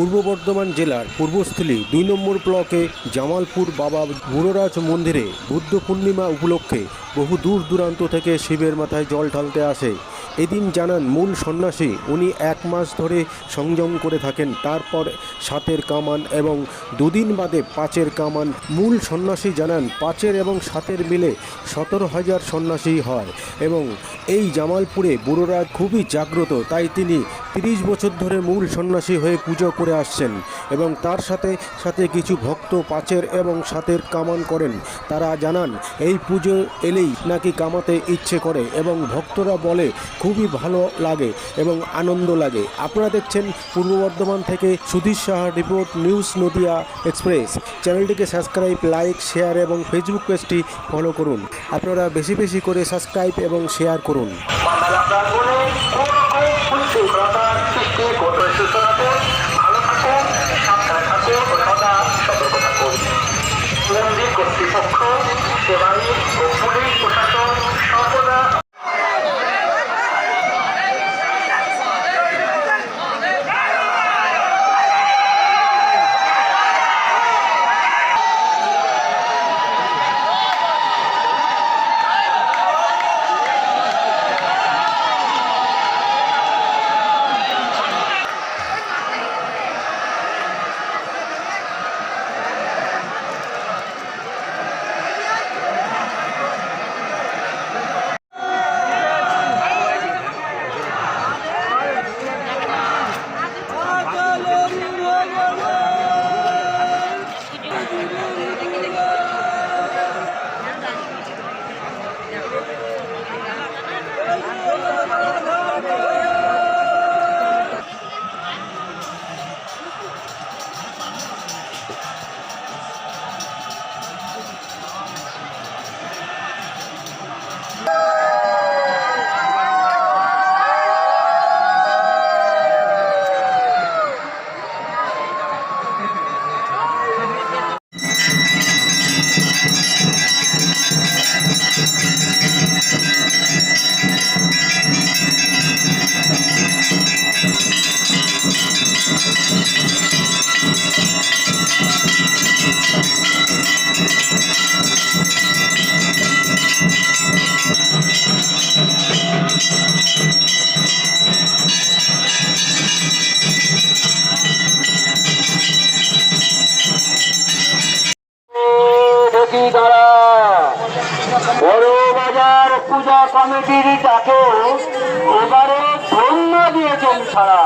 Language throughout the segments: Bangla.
পূর্ব বর্ধমান জেলার পূর্বস্থলী দুই নম্বর ব্লকে জামালপুর বাবা বুড়োরাজ মন্দিরে বুদ্ধ পূর্ণিমা উপলক্ষে বহু দূর দূরান্ত থেকে শিবের মাথায় জল ঢালতে আসে। এদিন জানান মূল সন্ন্যাসী, উনি এক মাস ধরে সংযম করে থাকেন। তারপর সাতের কামান এবং দুদিন বাদে পাঁচের কামান। মূল সন্ন্যাসী জানান, পাঁচের এবং সাতের মিলে সতেরো হাজার সন্ন্যাসী হয় এবং এই জামালপুরে বুড়োরা খুবই জাগ্রত, তাই তিনি তিরিশ বছর ধরে মূল সন্ন্যাসী হয়ে পুজো করে আসছেন এবং তার সাথে সাথে কিছু ভক্ত পাঁচের এবং সাতের কামান করেন। তারা জানান, এই পুজো এলেই নাকি কামাতে ইচ্ছে করে এবং ভক্তরা বলে, খুবই ভালো লাগে এবং আনন্দ লাগে। আপনারা দেখছেন পূর্ব বর্ধমান থেকে Sudhir Saha report news Nadia express. চ্যানেলটিকে সাবস্ক্রাইব, লাইক, শেয়ার এবং ফেসবুক পেজটি ফলো করুন। আপনারা বেশি বেশি করে সাবস্ক্রাইব এবং শেয়ার করুন। মন্দির কর্তৃপক্ষ সেবায়ী ও পুলিশ প্রশাসন সর্বদা তারা। পূজা কমিটির ডাকে এবারে ধন্য দিয়েছেন ছাড়া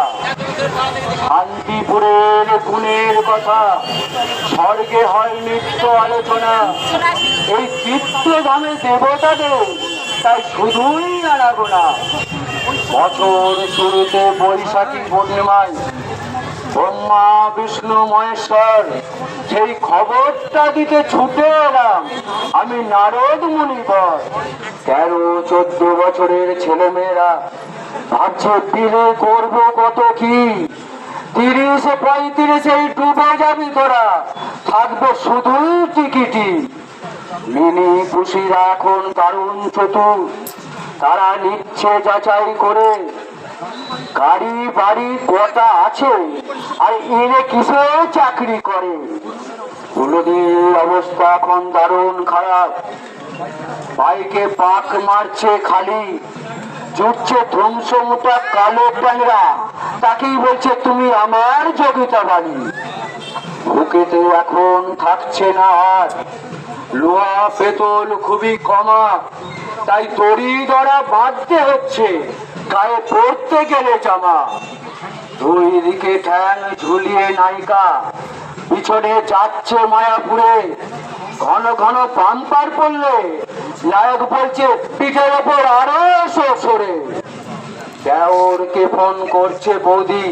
শান্তিপুরের গুণের কথা, স্বর্গে হয় নিত্য আলোচনা। এই চিত্তধামে দেবতাদের তাই শুধুই আনাগো না। বছর শুরুতে বৈশাখী পূর্ণিমায় ব্রহ্মা, বিষ্ণু, মহেশ্বর সেই খবরটা দিতে ছুটে এলাম, আমি নারদ মুনিবর। তেরো, চোদ্দ বছরের ছেলেমেয়েরা ভাবছে বিলে করব কত কি? তিরিশে, পঁয়ত্রিশে ডুবে যাবি তোরা। থাকব শুধুই টিকিটি মিনি খুশিরা এখন দারুণ চতুর তারা নিচ্ছে যাচাই করে। গাড়ি, বাড়ি কটা আছে। আর কিসে চাকরি করে? অবস্থা এখন দারুণ খারাপ। বাইকে পাক মারছে খালি। জুটছে ধ্বংস মোটা কালো ট্যাংরা তাকেই বলছে, তুমি আমার যোগিতা বাড়ি বুকেতে এখন থাকছে না আর। লোহা পেতল খুবই কমা, তাই দড়ি দড়া বাঁধতে হচ্ছে, গায়ে পড়তে গেলে জামা। দুই দিকে ঠ্যাং ঝুলিয়ে নায়িকা, পিছনে যাচ্ছে মায়াপুরে। ঘন ঘন পাম্পার পড়লে, নায়ক বলছে, পিঠের ওপর আরও সরে দেওরকে ফোন করছে বৌদি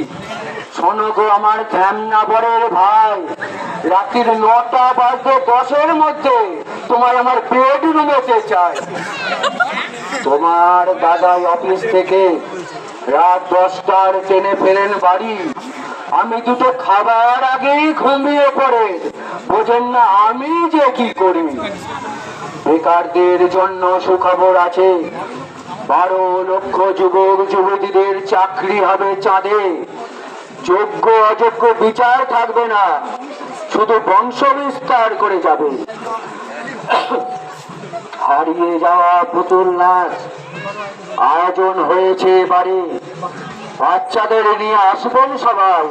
শোনো গো আমার ধ্যামনা বরের ভাই। রাত্রির নটা বাজতে দশের মধ্যে তোমার আমার বেডরুমেতে চাই। তোমার দাদাই অফিস থেকে রাত দশটার ট্রেনে ফেরেন বাড়ি। আমি দুটো খাবার আগেই ঘুমিয়ে পড়ে। বোঝেন না আমি যে কি করি। বেকারদের জন্য সুখবর আছে। বারো লক্ষ যুবক যুবতীদের চাকরি হবে চাঁদে। যোগ্য অযোগ্য বিচার থাকবে না। শুধু বংশ বিস্তার করে যাবে। হারিয়ে যাওয়া পুতুল নাচ আয়োজন হয়েছে এবারে। বাচ্চাদের নিয়ে আসবেন সবাই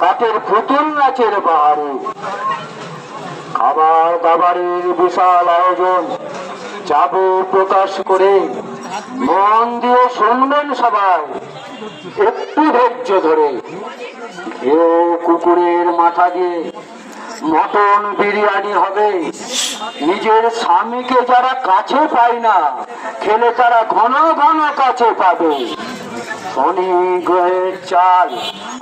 কাঠের পুতুল নাচের পাহাড়ে। খাবার দাবারের বিশাল আয়োজন। যাব প্রকাশ করে মন দিয়ে শুনবেন সবাই। একটু ধৈর্য ধরে। কুকুরের মাথা দিয়ে মটন বিরিয়ানি হবে। নিজের স্বামীকে যারা কাছে পায় না, খেলে তারা ঘন ঘন কাছে পাবে। শনি গ্রহের চাল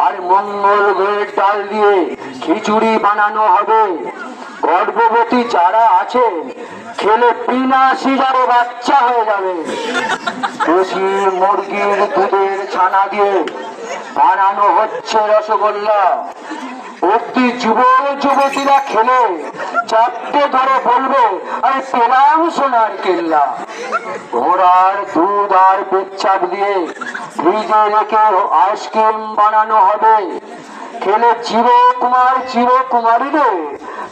আর মঙ্গল গ্রহের ডাল দিয়ে খিচুড়ি বানানো হবে। গর্ভবতী যারা আছে খেলে বিনা সিজারে বাচ্চা হয়ে যাবে। দেশি মুরগির দুধের ছানা দিয়ে বানানো হচ্ছে রসগোল্লা। অতি যুবক যুবতীরা খেলে চারটে ধরে বলবে আমি পেলাম সোনার কেল্লা। ঘোড়ার দুধ আর পেচ্ছাপ দিয়ে ফ্রিজে রেখে আইসক্রিম বানানো হবে। খেলে চিরকুমার চিরকুমারীদের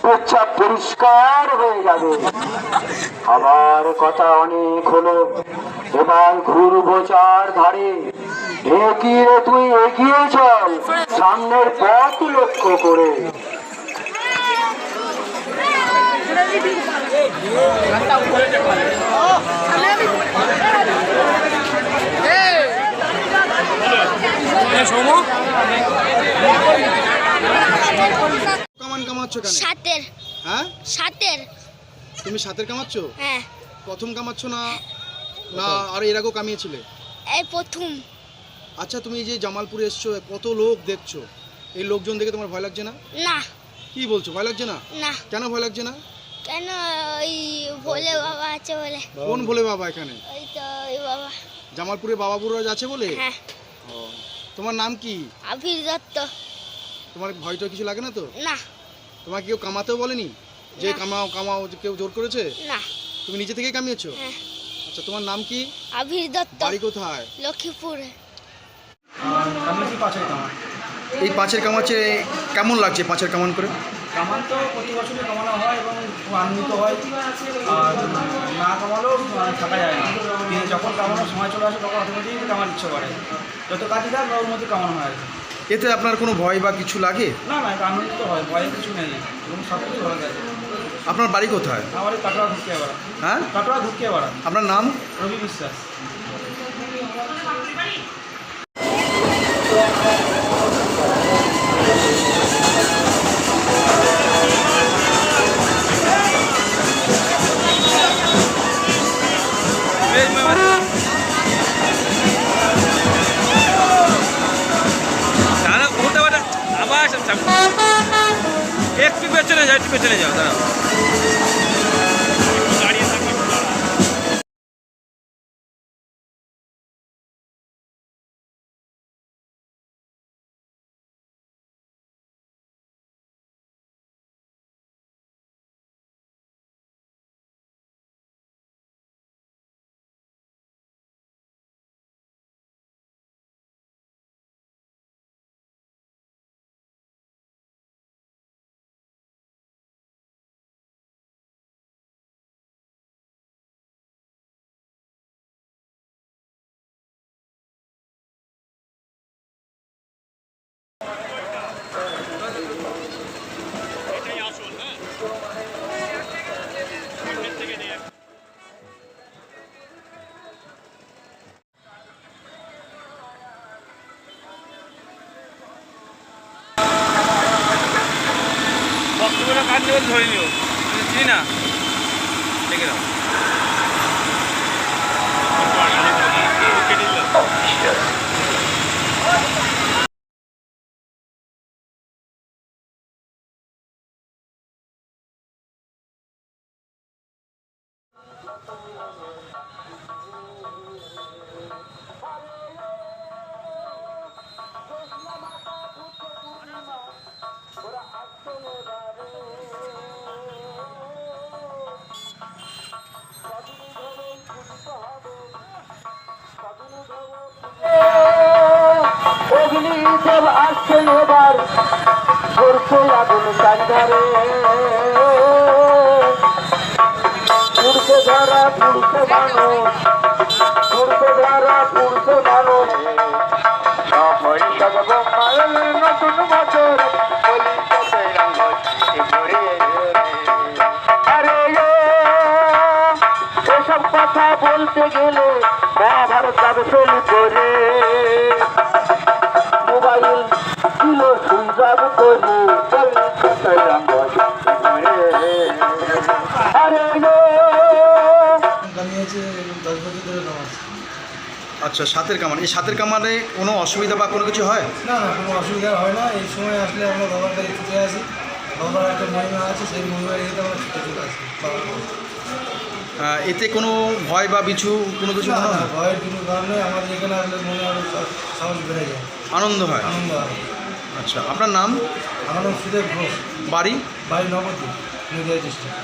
পেচ্ছাপ পরিষ্কার হয়ে যাবে। আবার কথা অনেক হলো। এবার ঘুরবো চার ধারে ঢেকিয়ে তুই এগিয়ে চল, সামনের পথ লক্ষ্য করে। কামান কামাচ্ছ কেন? সাতের। হ্যাঁ? সাতের। তুমি সাতের কামাচ্ছ? হ্যাঁ। প্রথম কামাচ্ছ না? না আর এর আগেও কামিয়েছিলে? এই প্রথম। আচ্ছা তুমি যে জামালপুরে এসছো কত লোক দেখছ? এই লোকজন দেখে তোমার ভয় লাগছে না? না। কি বলছো ভয় লাগছে না? না। কেন ভয় লাগছে না? কেন ওই ভোলে বাবা আছে বলে। কোন বলে বাবা এখানে? ওই তো ওই বাবা। জামালপুরে বাবা বুড়াজ আছে বলে? হ্যাঁ। তোমার নাম কি? আবির দত্ত। তোমার ভয় ভয়টা কিছু লাগে না তো? না। তোমাকে কেউ কামাতেও বলেনি? যে কামাও কামাও কেউ জোর করেছে? না। তুমি নিজে থেকেই কামিয়েছো? হ্যাঁ। আচ্ছা তোমার নাম কি? আবির দত্ত। বাড়ি কোথায়? লক্ষ্মীপুরে। এই পাঁচের কামাচ্ছে কেমন লাগছে পাঁচের কামান করে? কামান তো প্রতি বছরই কামানো হয় এবং খুব আনন্দিত হয়। আর না কামালেও থাকা যায় না। কিন্তু যখন কামানোর সময় চলে আসে তখন অটোমেটিক কামার ইচ্ছে করে। যত কাজই থাক ওর মধ্যে কামানো হয়। এতে আপনার কোনো ভয় বা কিছু লাগে? না না তো হয় ভয় কিছু নেই। এবং সব কিছু ভালো লাগে আপনার বাড়ি কোথায়? আমার কাটোয়া হ্যাঁ? কাটোয়া বাড়া আপনার নাম? রবি বিশ্বাস। একটু পেছনে যাও একটু পেছনে যাও দাঁড়াও। দেখে নাও উৎসব আসছে এবার। করছে আগুন কান্ধারে পুড়ছে ধরা, পুড়ছে মানুষ পুড়ছে ধরা, পুড়ছে বোমার নতুন বছর। কথা বলতে গেলে মহাভারত যাবে ফেল করে। আচ্ছা সাতের কামান। এই সাতের কামানে কোনো অসুবিধা বা কোনো কিছু হয়? না না কোনো অসুবিধা হয় না। এই সময় আসলে আমরা বাবার কাছে ছুটে আসি। বাবার একটা মহিমা আছে সেই মহিমা রেখে আমরা ছুটে চলে আসি। কাছে। এতে কোনো ভয় বা বিছু কোনো কিছু হয়? ভয়ের কোনো কারণে আমাদের এখানে আসলে মনে সা- সাহস বেড়ে যায়। আনন্দ হয়? আনন্দ হয়। আচ্ছা আপনার নাম? আমার নাম সুদেব ঘোষ। বাড়ি? বাড়ি নবদ্বীপ নদিয়া ডিস্ট্রিক্ট